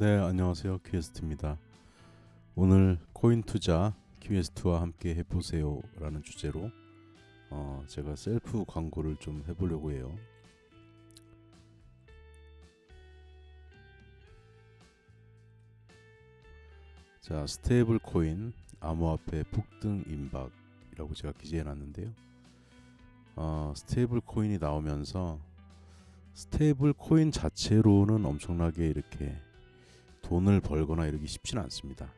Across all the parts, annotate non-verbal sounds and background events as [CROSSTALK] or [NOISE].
네, 안녕하세요. 퀴에스트입니다. 오늘 코인 투자 퀴에스트와 함께 해보세요라는 주제로 어, 제가 셀프 광고를 좀 해보려고 해요. 자, 스테이블 코인 암호화폐 폭등 임박이라고 제가 기재해놨는데요. 어, 스테이블 코인이 나오면서 스테이블 코인 자체로는 엄청나게 이렇게 돈을 벌거나 이러기 쉽지는 않습니다.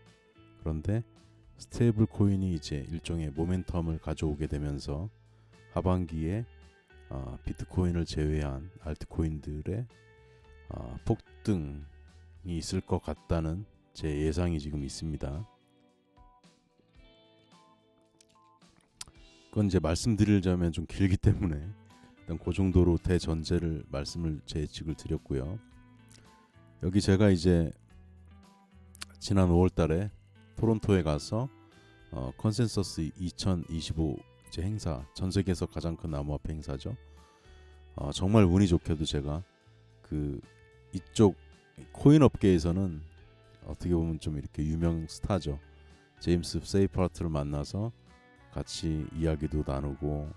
그런데 스테이블 코인이 이제 일종의 모멘텀을 가져오게 되면서 하반기에 어, 비트코인을 제외한 알트코인들의 어, 폭등이 있을 것 같다는 제 예상이 지금 있습니다. 그건 이제 말씀드리자면 좀 길기 때문에 일단 그 정도로 대전제를 말씀을 제 예측을 드렸고요. 여기 제가 이제 지난 5월달에 토론토에 가서 어, 컨센서스 2025 이제 행사 전 세계에서 가장 큰 암호화폐 행사죠. 어, 정말 운이 좋게도 제가 그 이쪽 코인 업계에서는 어떻게 보면 좀 이렇게 유명 스타죠. 제임스 세이퍼트를 만나서 같이 이야기도 나누고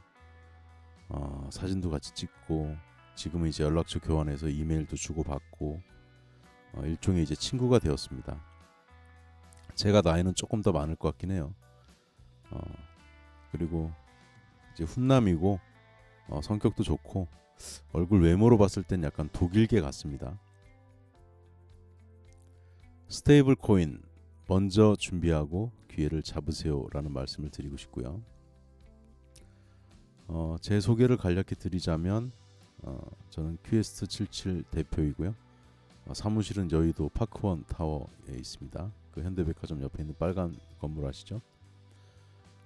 어, 사진도 같이 찍고 지금은 이제 연락처 교환해서 이메일도 주고 받고 어, 일종의 이제 친구가 되었습니다. 제가 나이는 조금 더 많을 것 같긴 해요. 어, 그리고 이제 훈남이고 어, 성격도 좋고 얼굴 외모로 봤을 땐 약간 독일계 같습니다. 스테이블 코인 먼저 준비하고 기회를 잡으세요라는 말씀을 드리고 싶고요. 어, 제 소개를 간략히 드리자면 어, 저는 퀘스트 77 대표이고요. 어, 사무실은 여의도 파크원 타워에 있습니다. 그 현대백화점 옆에 있는 빨간 건물 아시죠?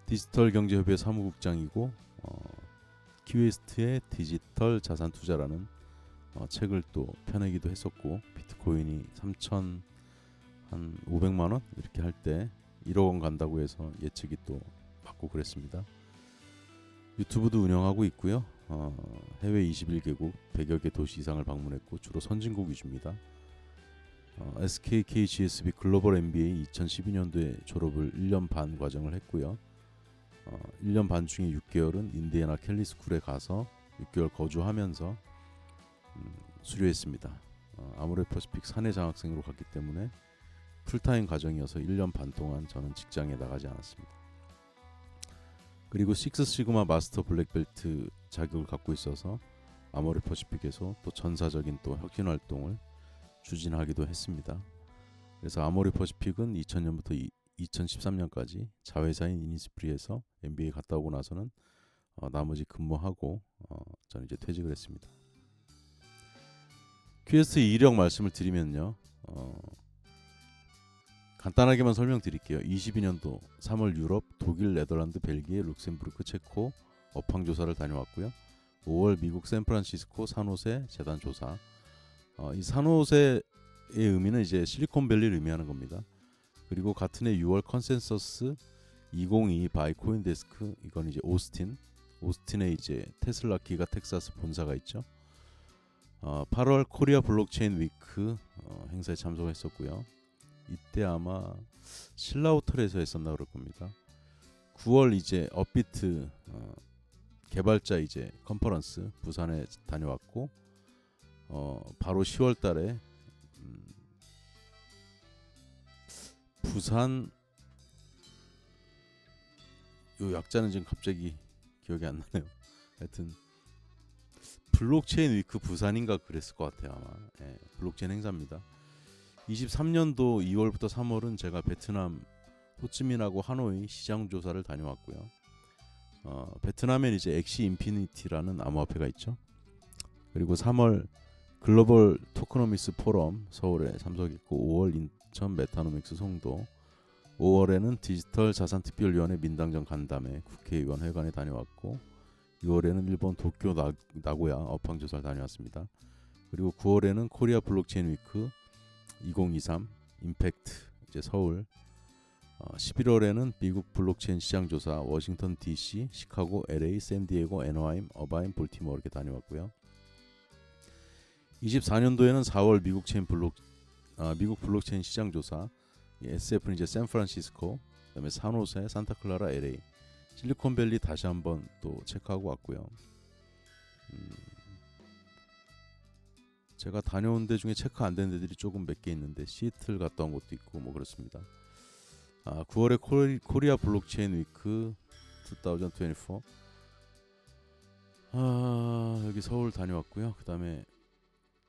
디지털 경제협회 사무국장이고 어, 퀴웨스트의 디지털 자산 투자라는 어, 책을 또 펴내기도 했었고 비트코인이 3천 한 500만 원 이렇게 할 때 1억 원 간다고 해서 예측이 또 맞고 그랬습니다. 유튜브도 운영하고 있고요. 어, 해외 21개국 100여 개 도시 이상을 방문했고 주로 선진국 위주입니다. 어, SKKGSB 글로벌 MBA 2012년도에 졸업을 1년 반 과정을 했고요. 어, 1년 반 중에 6개월은 인디애나 켈리 스쿨에 가서 6개월 거주하면서 음, 수료했습니다. 어, 아모레 퍼시픽 사내 장학생으로 갔기 때문에 풀타임 과정이어서 1년 반 동안 저는 직장에 나가지 않았습니다. 그리고 식스 시그마 마스터 블랙벨트 자격을 갖고 있어서 아모레 퍼시픽에서 또 전사적인 또 혁신 활동을 추진하기도 했습니다. 그래서 아모레 퍼시픽은 2000년부터 2013년까지 자회사인 이니스프리에서 MBA 갔다 오고 나서는 어, 나머지 근무하고 어, 저는 이제 퇴직을 했습니다. 퀘스트 이력 말씀을 드리면요. 어, 간단하게만 설명드릴게요. 22년도 3월 유럽, 독일, 네덜란드, 벨기에, 룩셈부르크, 체코 업황 조사를 다녀왔고요. 5월 미국 샌프란시스코 산호세 재단 조사. 어, 이 산호세의 의미는 이제 실리콘밸리를 의미하는 겁니다. 그리고 같은 해 6월 컨센서스 2022 바이 코인데스크 이건 이제 오스틴 오스틴에 이제 테슬라 기가 텍사스 본사가 있죠. 어, 8월 코리아 블록체인 위크 어, 행사에 참석했었고요. 이때 아마 신라 호텔에서 했었나 그럴 겁니다. 9월 이제 업비트 어, 개발자 이제 컨퍼런스 부산에 다녀왔고 어, 바로 10월 달에 음, 부산 요 약자는 지금 갑자기 기억이 안 나네요. 하여튼 블록체인 위크 부산인가 그랬을 것 같아요 아마. 예, 블록체인 행사입니다. 23년도 2월부터 3월은 제가 베트남 호치민하고 하노이 시장 조사를 다녀왔고요. 어, 베트남엔 이제 엑시 인피니티라는 암호화폐가 있죠. 그리고 3월 글로벌 토크노미스 포럼 서울에 참석했고 5월 인천 메타노믹스 송도 5월에는 디지털 자산 특별위원회 민당정 간담회 국회의원 회관에 다녀왔고 6월에는 일본 도쿄 나, 나고야 업황 조사를 다녀왔습니다. 그리고 9월에는 코리아 블록체인 위크 2023 임팩트 이제 서울 어, 11월에는 미국 블록체인 시장 조사 워싱턴 DC, 시카고, LA, 샌디에고, 애너하임, 어바인, 볼티모어 이렇게 다녀왔고요. 24년도에는 4월 미국 체인 블록 아, 미국 블록체인 시장 조사, 이 SF는 이제 샌프란시스코, 그다음에 산호세, 산타클라라, LA, 실리콘밸리 다시 한번 또 체크하고 왔고요. 음, 제가 다녀온 데 중에 체크 안 된 데들이 조금 몇 개 있는데 시애틀 갔다 온 것도 있고 뭐 그렇습니다. 아, 9월에 코리, 코리아 블록체인 위크 2024. 아, 여기 서울 다녀왔고요. 그다음에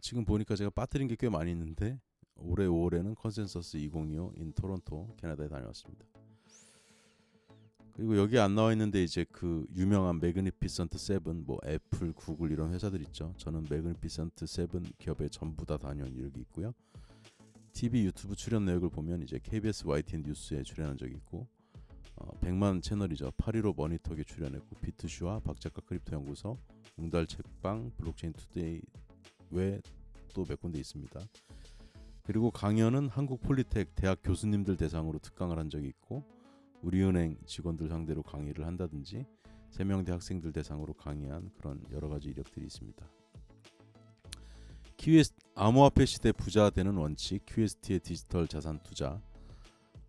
지금 보니까 제가 빠뜨린 게 꽤 많이 있는데 올해 5월에는 컨센서스 2025 인 토론토 캐나다에 다녀왔습니다. 그리고 여기 안 나와 있는데 이제 그 유명한 매그니피선트 세븐 뭐 애플, 구글 이런 회사들 있죠. 저는 매그니피선트 세븐 기업에 전부 다 다녀온 이력이 있고요. TV 유튜브 출연 내역을 보면 이제 KBS YTN 뉴스에 출연한 적이 있고 어, 100만 채널이죠. 815 머니톡에 출연했고 비트슈와 박작가 크립토 연구소, 웅달 책방, 블록체인 투데이 외 또 몇 군데 있습니다. 그리고 강연은 한국 폴리텍 대학 교수님들 대상으로 특강을 한 적이 있고 우리은행 직원들 상대로 강의를 한다든지 세명대 학생들 대상으로 강의한 그런 여러 가지 이력들이 있습니다. QS 암호화폐 시대 부자 되는 원칙 QST의 디지털 자산 투자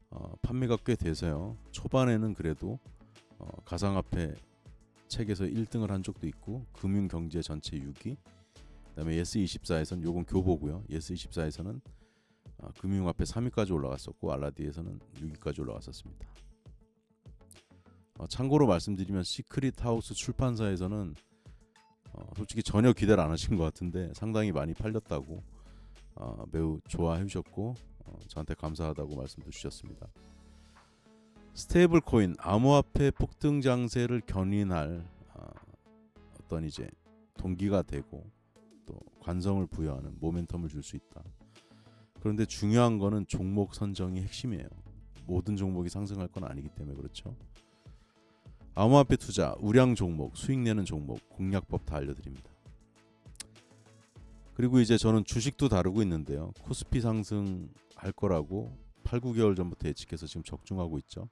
어, 판매가 꽤 돼서요. 초반에는 그래도 어, 가상화폐 책에서 1등을 한 적도 있고 금융 경제 전체 6위. 그다음에 예스24에서는 요건 교보고요. 예스24에서는 아, 금융화폐 3위까지 올라갔었고 알라디에서는 6위까지 올라갔었습니다. 어, 참고로 말씀드리면 시크릿 하우스 출판사에서는 어, 솔직히 전혀 기대를 안 하신 것 같은데 상당히 많이 팔렸다고 어, 매우 좋아해 주셨고 어, 저한테 감사하다고 말씀도 주셨습니다. 스테이블 코인 암호화폐 폭등 장세를 견인할 어, 어떤 이제 동기가 되고 또 관성을 부여하는 모멘텀을 줄 수 있다. 그런데 중요한 거는 종목 선정이 핵심이에요. 모든 종목이 상승할 건 아니기 때문에 그렇죠. 암호화폐 투자, 우량 종목, 수익 내는 종목, 공략법 다 알려드립니다. 그리고 이제 저는 주식도 다루고 있는데요. 코스피 상승 할 거라고 8, 9개월 전부터 예측해서 지금 적중하고 있죠.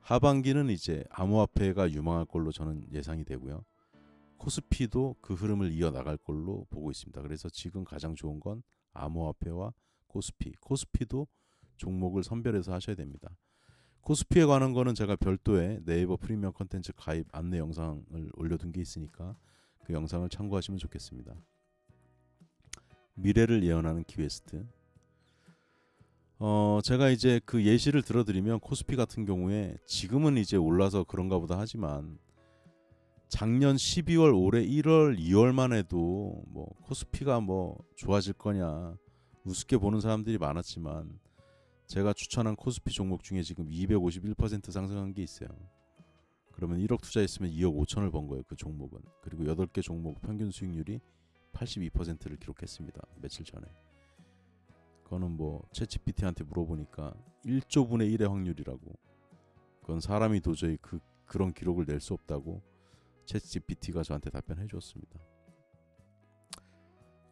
하반기는 이제 암호화폐가 유망할 걸로 저는 예상이 되고요. 코스피도 그 흐름을 이어 나갈 걸로 보고 있습니다. 그래서 지금 가장 좋은 건 암호화폐와 코스피. 코스피도 종목을 선별해서 하셔야 됩니다. 코스피에 관한 거는 제가 별도의 네이버 프리미엄 컨텐츠 가입 안내 영상을 올려둔 게 있으니까 그 영상을 참고하시면 좋겠습니다. 미래를 예언하는 키웨스트. 어, 제가 이제 그 예시를 들어드리면 코스피 같은 경우에 지금은 이제 올라서 그런가 보다 하지만 작년 12월, 올해 1월, 2월만 해도 뭐 코스피가 뭐 좋아질 거냐 우습게 보는 사람들이 많았지만 제가 추천한 코스피 종목 중에 지금 251% 상승한 게 있어요. 그러면 1억 투자했으면 2억 5천을 번 거예요. 그 종목은. 그리고 8개 종목 평균 수익률이 82%를 기록했습니다. 며칠 전에. 그거는 뭐 챗GPT한테 물어보니까 1조 분의 1의 확률이라고. 그건 사람이 도저히 그 그런 기록을 낼 수 없다고 챗GPT가 저한테 답변해 줬습니다.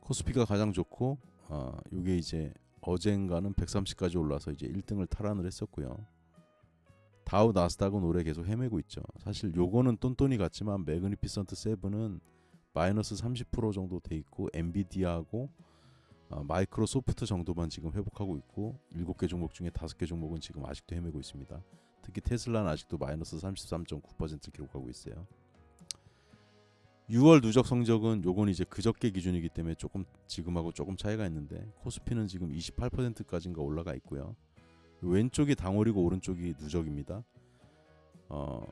코스피가 가장 좋고 아, 요게 이제 어젠가는 130까지 올라서 이제 1등을 탈환을 했었고요. 다우 나스닥은 올해 계속 헤매고 있죠. 사실 요거는 똔똔이 같지만 매그니피선트 세븐은 마이너스 30% 정도 돼 있고 엔비디아하고 어, 마이크로소프트 정도만 지금 회복하고 있고 7개 종목 중에 5개 종목은 지금 아직도 헤매고 있습니다. 특히 테슬라는 아직도 마이너스 33.9%를 기록하고 있어요. 6월 누적 성적은 요건 이제 그저께 기준이기 때문에 조금 지금하고 조금 차이가 있는데 코스피는 지금 28%까지인가 올라가 있고요. 왼쪽이 당월이고 오른쪽이 누적입니다. 어,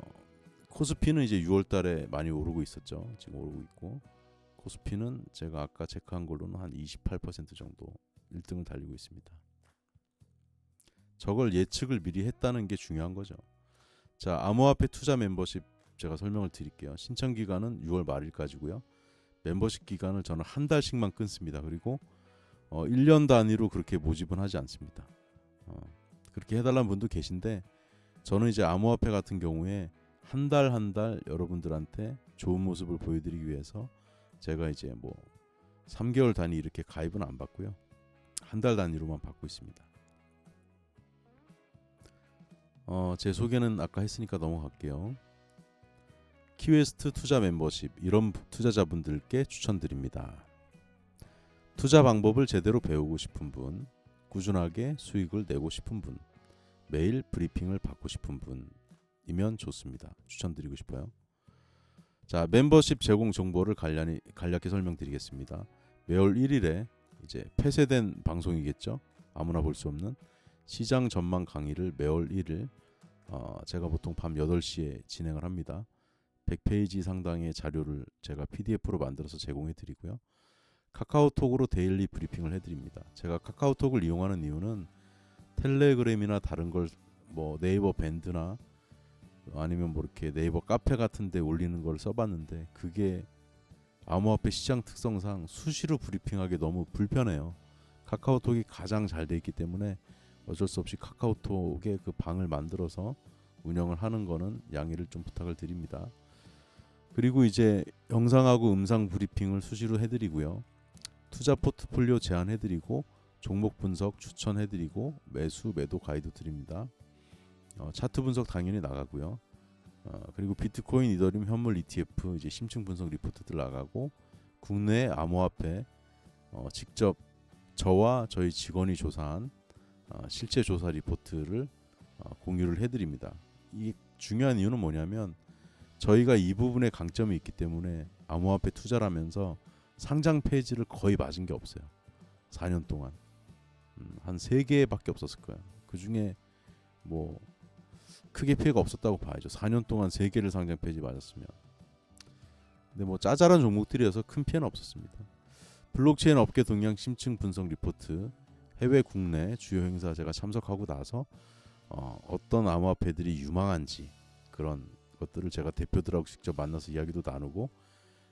코스피는 이제 6월 달에 많이 오르고 있었죠. 지금 오르고 있고 코스피는 제가 아까 체크한 걸로는 한 28% 정도 1등을 달리고 있습니다. 저걸 예측을 미리 했다는 게 중요한 거죠. 자, 암호화폐 투자 멤버십 제가 설명을 드릴게요. 신청 기간은 6월 말일까지고요. 멤버십 기간을 저는 한 달씩만 끊습니다. 그리고 어, 1년 단위로 그렇게 모집은 하지 않습니다. 어, 그렇게 해달라는 분도 계신데 저는 이제 암호화폐 같은 경우에 한 달 한 달 여러분들한테 좋은 모습을 보여드리기 위해서 제가 이제 뭐 3개월 단위 이렇게 가입은 안 받고요. 한 달 단위로만 받고 있습니다. 어, 제 소개는 아까 했으니까 넘어갈게요. 키웨스트 투자 멤버십 이런 투자자분들께 추천드립니다. 투자 방법을 제대로 배우고 싶은 분, 꾸준하게 수익을 내고 싶은 분, 매일 브리핑을 받고 싶은 분이면 좋습니다. 추천드리고 싶어요. 자, 멤버십 제공 정보를 간략히, 간략히 설명드리겠습니다. 매월 1일에 이제 폐쇄된 방송이겠죠. 아무나 볼 수 없는 시장 전망 강의를 매월 1일 어, 제가 보통 밤 8시에 진행을 합니다. 100페이지 상당의 자료를 제가 PDF로 만들어서 제공해 드리고요. 카카오톡으로 데일리 브리핑을 해 드립니다. 제가 카카오톡을 이용하는 이유는 텔레그램이나 다른 걸 뭐 네이버 밴드나 아니면 뭐 이렇게 네이버 카페 같은 데 올리는 걸 써봤는데 그게 암호화폐 시장 특성상 수시로 브리핑하기 너무 불편해요. 카카오톡이 가장 잘 돼 있기 때문에 어쩔 수 없이 카카오톡에 그 방을 만들어서 운영을 하는 거는 양해를 좀 부탁을 드립니다. 그리고 이제 영상하고 음성 브리핑을 수시로 해드리고요. 투자 포트폴리오 제안해드리고 종목 분석 추천해드리고 매수 매도 가이드 드립니다. 어, 차트 분석 당연히 나가고요. 어, 그리고 비트코인, 이더리움, 현물 ETF 이제 심층 분석 리포트들 나가고 국내 암호화폐 어, 직접 저와 저희 직원이 조사한 어, 실제 조사 리포트를 어, 공유를 해드립니다. 이 중요한 이유는 뭐냐면 저희가 이 부분에 강점이 있기 때문에 암호화폐 투자라면서 상장 페이지를 거의 맞은 게 없어요. 4년 동안 음, 한 3개밖에 없었을 거예요. 그 중에 뭐 크게 피해가 없었다고 봐야죠. 4년 동안 3개를 상장 페이지 맞았으면. 근데 뭐 짜잘한 종목들이어서 큰 피해는 없었습니다. 블록체인 업계 동향 심층 분석 리포트 해외 국내 주요 행사 제가 참석하고 나서 어, 어떤 암호화폐들이 유망한지 그런 것들을 제가 대표들하고 직접 만나서 이야기도 나누고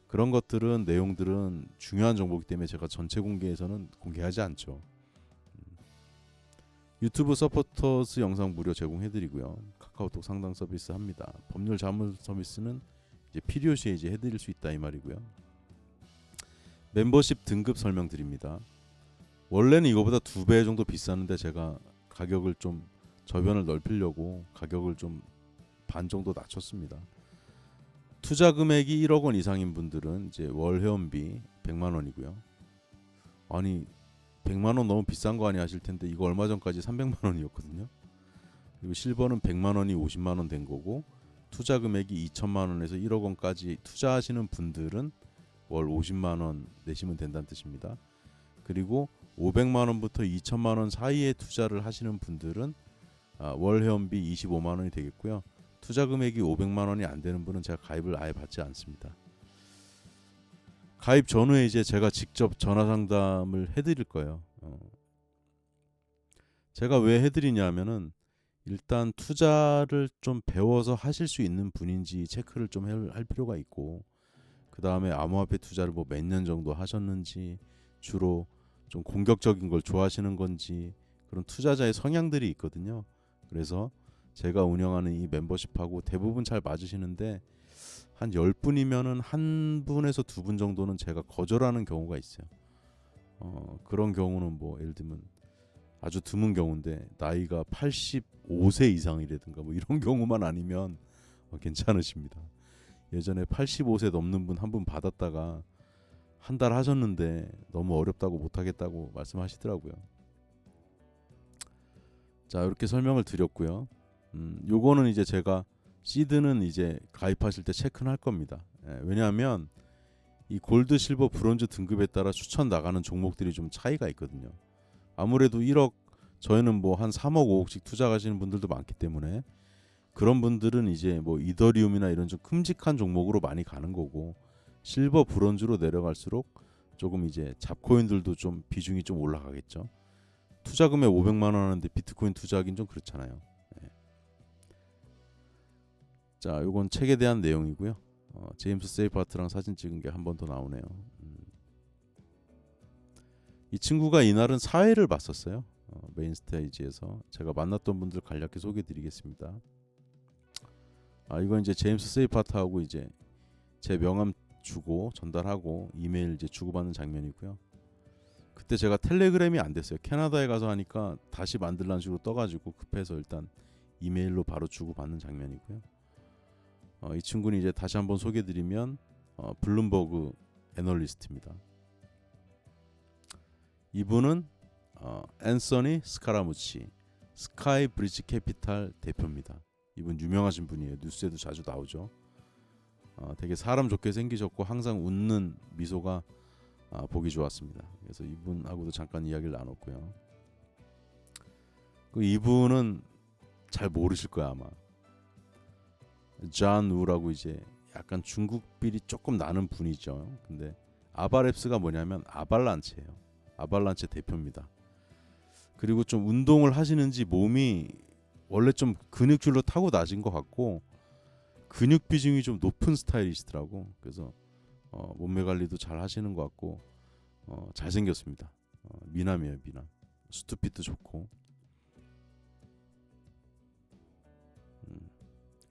그런 것들은 내용들은 중요한 정보이기 때문에 제가 전체 공개에서는 공개하지 않죠. 음. 유튜브 서포터스 영상 무료 제공해드리고요. 카카오톡 상담 서비스 합니다. 법률 자문 서비스는 이제 필요시에 이제 해드릴 수 있다 이 말이고요. 멤버십 등급 설명드립니다. 원래는 이거보다 두 배 정도 비쌌는데 제가 가격을 좀 저변을 넓히려고 가격을 좀 반 정도 낮췄습니다. 투자 금액이 1억 원 이상인 분들은 이제 월 회원비 100만 원이고요. 아니 100만 원 너무 비싼 거 아니 하실 텐데 이거 얼마 전까지 300만 원이었거든요. 그리고 실버는 100만 원이 50만 원 된 거고 투자 금액이 2천만 원에서 1억 원까지 투자하시는 분들은 월 50만 원 내시면 된다는 뜻입니다. 그리고 500만 원부터 2천만 원 사이에 투자를 하시는 분들은 아, 월 회원비 25만 원이 되겠고요. 투자 금액이 500만 원이 안 되는 분은 제가 가입을 아예 받지 않습니다. 가입 전후에 이제 제가 직접 전화 상담을 해드릴 거예요. 어. 제가 왜 해드리냐면은 일단 투자를 좀 배워서 하실 수 있는 분인지 체크를 좀 할 필요가 있고 그 다음에 암호화폐 투자를 뭐 몇 년 정도 하셨는지 주로 좀 공격적인 걸 좋아하시는 건지 그런 투자자의 성향들이 있거든요. 그래서 제가 운영하는 이 멤버십하고 대부분 잘 맞으시는데 한 10분이면은 한 분에서 두 분 정도는 제가 거절하는 경우가 있어요. 어, 그런 경우는 뭐 예를 들면 아주 드문 경우인데 나이가 85세 이상이라든가 뭐 이런 [LAUGHS] 경우만 아니면 어, 괜찮으십니다. 예전에 85세 넘는 분 한분 받았다가 한 달 하셨는데 너무 어렵다고 못 하겠다고 말씀하시더라고요. 자, 이렇게 설명을 드렸고요. 음, 요거는 이제 제가 시드는 이제 가입하실 때 체크는 할 겁니다. 예, 왜냐하면 이 골드, 실버, 브론즈 등급에 따라 추천 나가는 종목들이 좀 차이가 있거든요. 아무래도 1억 저희는 뭐 한 3억, 5억씩 투자하시는 분들도 많기 때문에 그런 분들은 이제 뭐 이더리움이나 이런 좀 큼직한 종목으로 많이 가는 거고 실버, 브론즈로 내려갈수록 조금 이제 잡코인들도 좀 비중이 좀 올라가겠죠. 투자금에 500만 원 하는데 비트코인 투자하긴 좀 그렇잖아요. 네. 자, 요건 책에 대한 내용이고요. 어, 제임스 세이파트랑 사진 찍은 게 한 번 더 나오네요. 음. 이 친구가 이날은 사회를 봤었어요. 어, 메인 스테이지에서 제가 만났던 분들 간략히 소개드리겠습니다. 아 이건 이제 제임스 세이파트하고 이제 제 명함 주고 전달하고 이메일 이제 주고받는 장면이고요. 그때 제가 텔레그램이 안 됐어요. 캐나다에 가서 하니까 다시 만들라는 식으로 떠가지고 급해서 일단 이메일로 바로 주고받는 장면이고요. 어, 이 친구는 이제 다시 한번 소개드리면 어, 블룸버그 애널리스트입니다. 이분은 어, 앤서니 스카라무치 스카이 브리지 캐피탈 대표입니다. 이분 유명하신 분이에요. 뉴스에도 자주 나오죠. 어, 되게 사람 좋게 생기셨고 항상 웃는 미소가 아, 보기 좋았습니다. 그래서 이분하고도 잠깐 이야기를 나눴고요. 그 이분은 잘 모르실 거야 아마. 잔 우라고 이제 약간 중국 빌이 조금 나는 분이죠. 근데 아바랩스가 뭐냐면 아발란체예요. 아발란체 대표입니다. 그리고 좀 운동을 하시는지 몸이 원래 좀 근육줄로 타고 낮은 것 같고 근육 비중이 좀 높은 스타일이시더라고. 그래서 어, 몸매 관리도 잘 하시는 것 같고 어, 잘 생겼습니다. 어, 미남이에요, 미남. 수트핏도 좋고.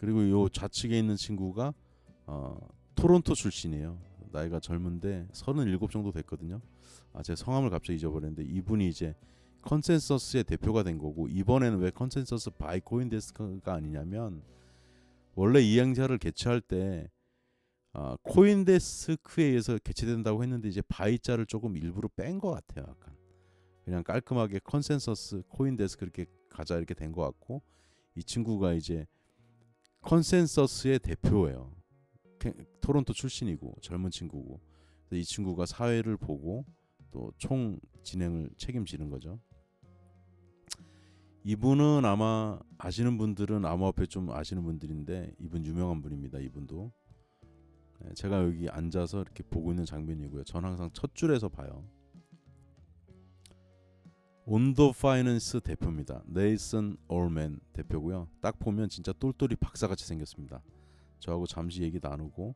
그리고 요 좌측에 있는 친구가 어, 토론토 출신이에요. 나이가 젊은데 37 정도 됐거든요. 아, 제 성함을 갑자기 잊어버렸는데 이분이 이제 컨센서스의 대표가 된 거고 이번에는 왜 컨센서스 바이 코인데스크가 아니냐면 원래 이 행사를 개최할 때 아, 코인데스크에 의해서 개최된다고 했는데 이제 바이자를 조금 일부러 뺀 것 같아요. 약간 그냥 깔끔하게 컨센서스 코인데스크 이렇게 가자 이렇게 된 것 같고 이 친구가 이제 컨센서스의 대표예요. 캐- 토론토 출신이고 젊은 친구고 이 친구가 사회를 보고 또 총 진행을 책임지는 거죠. 이분은 아마 아시는 분들은 암호화폐 좀 아시는 분들인데 이분 유명한 분입니다. 이분도 네, 제가 여기 앉아서 이렇게 보고 있는 장면이고요. 전 항상 첫 줄에서 봐요. 온도 파이낸스 대표입니다. 네이슨 올맨 대표고요. 딱 보면 진짜 똘똘이 박사같이 생겼습니다. 저하고 잠시 얘기 나누고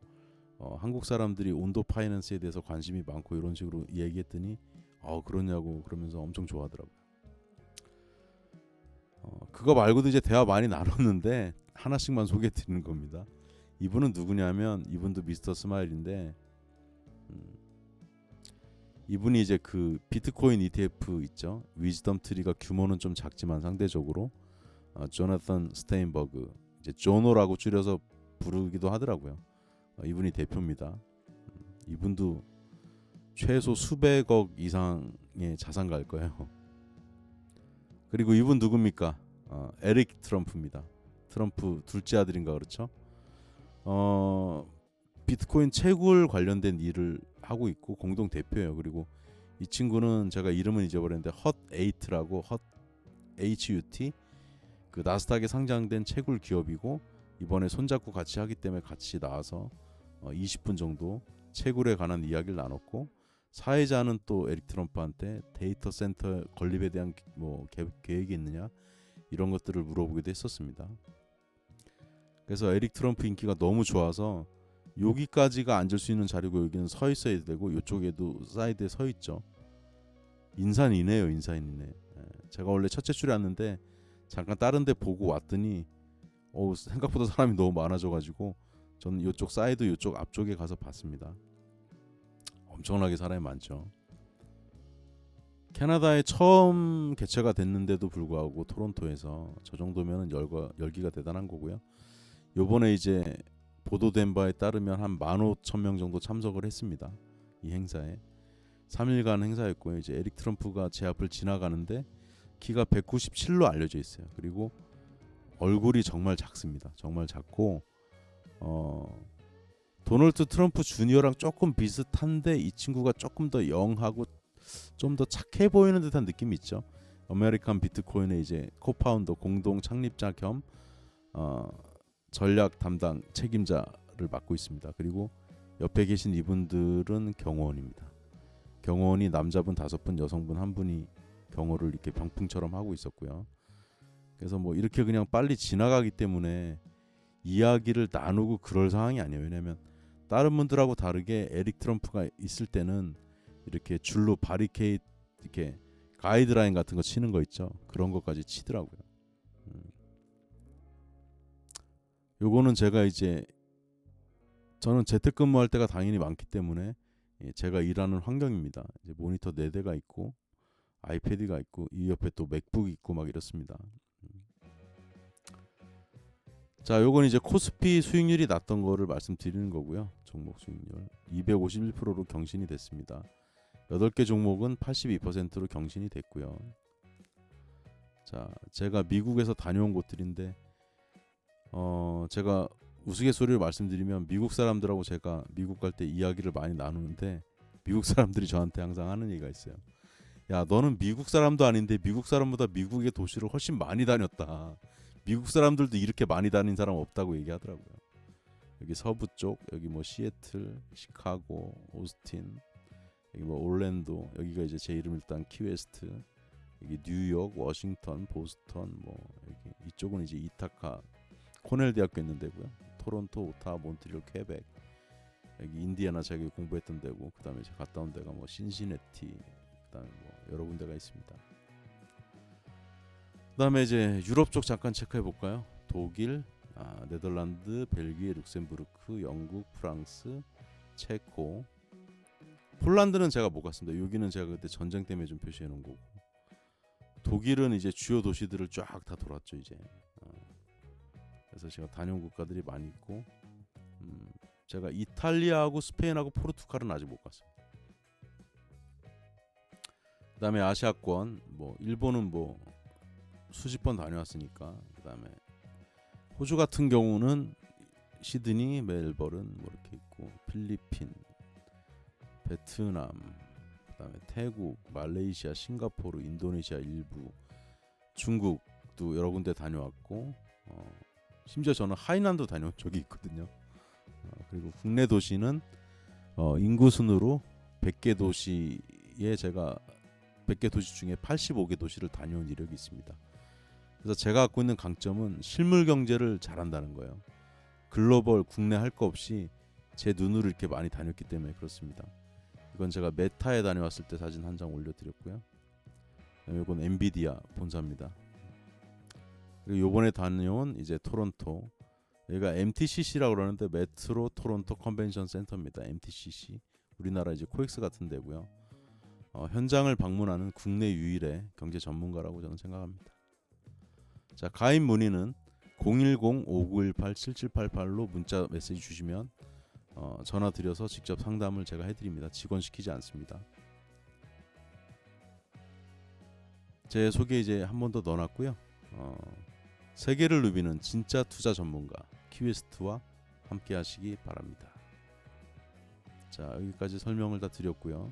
어, 한국 사람들이 온도 파이낸스에 대해서 관심이 많고 이런 식으로 얘기했더니 어 그러냐고 그러면서 엄청 좋아하더라고요. 어, 그거 말고도 이제 대화 많이 나눴는데 하나씩만 소개해 드리는 겁니다. 이분은 누구냐면 이분도 미스터 스마일인데 음, 이분이 이제 그 비트코인 ETF 있죠. 위즈덤 트리가 규모는 좀 작지만 상대적으로 어, 조나탄 스테인버그 이제 조노라고 줄여서 부르기도 하더라고요. 어, 이분이 대표입니다. 음, 이분도 최소 수백억 이상의 자산가일 거예요. [LAUGHS] 그리고 이분 누굽니까? 어, 에릭 트럼프입니다. 트럼프 둘째 아들인가 그렇죠? 어, 비트코인 채굴 관련된 일을 하고 있고 공동 대표예요. 그리고 이 친구는 제가 이름은 잊어버렸는데 헛8라고 헛 HUT 그 나스닥에 상장된 채굴 기업이고 이번에 손잡고 같이 하기 때문에 같이 나와서 어, 20분 정도 채굴에 관한 이야기를 나눴고 사회자는 또 에릭 트럼프한테 데이터 센터 건립에 대한 기- 뭐 계, 계획이 있느냐 이런 것들을 물어보기도 했었습니다. 그래서 에릭 트럼프 인기가 너무 좋아서 여기까지가 앉을 수 있는 자리고 여기는 서 있어야 되고 이쪽에도 사이드에 서 있죠. 인산이네요, 인산이네. 예, 제가 원래 첫째 줄에 왔는데 잠깐 다른 데 보고 왔더니 어 생각보다 사람이 너무 많아져가지고 저는 이쪽 사이드 이쪽 앞쪽에 가서 봤습니다. 엄청나게 사람이 많죠. 캐나다에 처음 개최가 됐는데도 불구하고 토론토에서 저 정도면 열기가 대단한 거고요. 요번에 이제 보도된 바에 따르면 한 15,000명 정도 참석을 했습니다. 이 행사에 3일간 행사였고요. 이제 에릭 트럼프가 제 앞을 지나가는데 키가 197로 알려져 있어요. 그리고 얼굴이 정말 작습니다. 정말 작고 어 도널드 트럼프 주니어랑 조금 비슷한데 이 친구가 조금 더 영하고 좀 더 착해 보이는 듯한 느낌이 있죠. 아메리칸 비트코인의 이제 코파운더 공동 창립자 겸 어, 전략 담당 책임자를 맡고 있습니다. 그리고 옆에 계신 이분들은 경호원입니다. 경호원이 남자분 다섯 분, 여성분 한 분이 경호를 이렇게 병풍처럼 하고 있었고요. 그래서 뭐 이렇게 그냥 빨리 지나가기 때문에 이야기를 나누고 그럴 상황이 아니에요. 왜냐하면 다른 분들하고 다르게 에릭 트럼프가 있을 때는 이렇게 줄로 바리케이트 이렇게 가이드라인 같은 거 치는 거 있죠. 그런 것까지 치더라고요. 요거는 제가 이제 저는 재택근무할 때가 당연히 많기 때문에 예, 제가 일하는 환경입니다. 이제 모니터 네 대가 있고 아이패드가 있고 이 옆에 또 맥북 있고 막 이렇습니다. 음. 자, 요건 이제 코스피 수익률이 났던 거를 말씀드리는 거고요. 종목 수익률 251%로 경신이 됐습니다. 8개 종목은 82%로 경신이 됐고요. 자, 제가 미국에서 다녀온 곳들인데 어, 제가 우스갯소리를 말씀드리면 미국 사람들하고 제가 미국 갈 때 이야기를 많이 나누는데 미국 사람들이 저한테 항상 하는 얘기가 있어요. 야, 너는 미국 사람도 아닌데 미국 사람보다 미국의 도시를 훨씬 많이 다녔다. 미국 사람들도 이렇게 많이 다닌 사람 없다고 얘기하더라고요. 여기 서부 쪽, 여기 뭐 시애틀, 시카고, 오스틴, 여기 뭐 올랜도, 여기가 이제 제 이름 일단 키웨스트, 여기 뉴욕, 워싱턴, 보스턴, 뭐 여기 이쪽은 이제 이타카, 코넬 대학교 있는 데고요. 토론토, 오타, 몬트리올, 퀘벡, 여기 인디애나 제가 공부했던 데고, 그다음에 제가 갔다 온 데가 뭐 신시내티, 그다음에 뭐 여러 군데가 있습니다. 그다음에 이제 유럽 쪽 잠깐 체크해 볼까요? 독일, 아, 네덜란드, 벨기에, 룩셈부르크, 영국, 프랑스, 체코, 폴란드는 제가 못 갔습니다. 여기는 제가 그때 전쟁 때문에 좀 표시해 놓은 거고. 독일은 이제 주요 도시들을 쫙 다 돌았죠 이제. 어. 그래서 제가 다녀온 국가들이 많이 있고, 음, 제가 이탈리아하고 스페인하고 포르투갈은 아직 못 갔습니다. 그다음에 아시아권, 뭐 일본은 뭐 수십 번 다녀왔으니까. 그다음에 호주 같은 경우는 시드니, 멜버른 뭐 이렇게 있고 필리핀, 베트남, 그다음에 태국, 말레이시아, 싱가포르, 인도네시아 일부, 중국도 여러 군데 다녀왔고 어, 심지어 저는 하이난도 다녀온 적이 있거든요. 어, 그리고 국내 도시는 어, 인구 순으로 100개 도시에 제가 100개 도시 중에 85개 도시를 다녀온 이력이 있습니다. 그래서 제가 갖고 있는 강점은 실물 경제를 잘한다는 거예요. 글로벌 국내 할 거 없이 제 눈으로 이렇게 많이 다녔기 때문에 그렇습니다. 이건 제가 메타에 다녀왔을 때 사진 한 장 올려드렸고요. 이건 엔비디아 본사입니다. 그리고 요번에 다녀온 이제 토론토 여기가 MTCC라고 그러는데 메트로 토론토 컨벤션 센터입니다. MTCC 우리나라 이제 코엑스 같은 데고요. 어, 현장을 방문하는 국내 유일의 경제 전문가라고 저는 생각합니다. 자 가입 문의는 010-5918-7788로 문자 메시지 주시면 어, 전화 드려서 직접 상담을 제가 해드립니다. 직원 시키지 않습니다. 제 소개 이제 한 번 더 넣어놨고요. 어, 세계를 누비는 진짜 투자 전문가 키웨스트와 함께 하시기 바랍니다. 자 여기까지 설명을 다 드렸고요.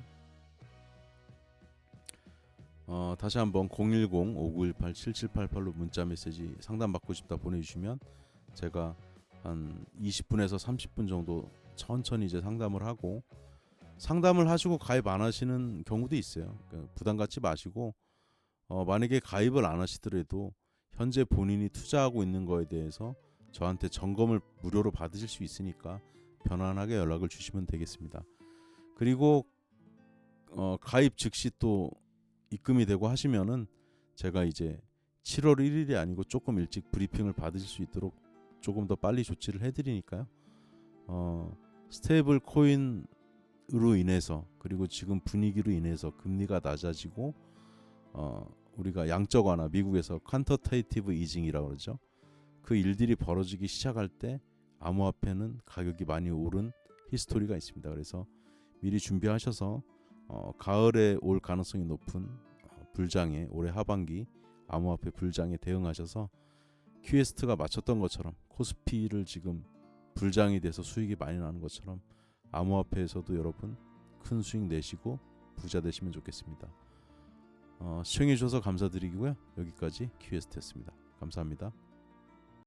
어, 다시 한번 010-5918-7788로 문자 메시지 상담 받고 싶다 보내주시면 제가 한 20분에서 30분 정도 천천히 이제 상담을 하고 상담을 하시고 가입 안 하시는 경우도 있어요. 그러니까 부담 갖지 마시고 어, 만약에 가입을 안 하시더라도 현재 본인이 투자하고 있는 거에 대해서 저한테 점검을 무료로 받으실 수 있으니까 편안하게 연락을 주시면 되겠습니다. 그리고 어, 가입 즉시 또 입금이 되고 하시면은 제가 이제 7월 1일이 아니고 조금 일찍 브리핑을 받으실 수 있도록 조금 더 빨리 조치를 해드리니까요. 어, 스테이블 코인으로 인해서 그리고 지금 분위기로 인해서 금리가 낮아지고 어, 우리가 양적 완화 미국에서 퀀터테이티브 이징이라고 그러죠. 그 일들이 벌어지기 시작할 때 암호화폐는 가격이 많이 오른 히스토리가 있습니다. 그래서 미리 준비하셔서 어, 가을에 올 가능성이 높은 어, 불장에 올해 하반기 암호화폐 불장에 대응하셔서 퀴에스트가 맞췄던 것처럼 코스피를 지금 불장이 돼서 수익이 많이 나는 것처럼 암호화폐에서도 여러분 큰 수익 내시고 부자 되시면 좋겠습니다. 어, 시청해 주셔서 감사드리고요. 여기까지 퀴에스트였습니다. 감사합니다.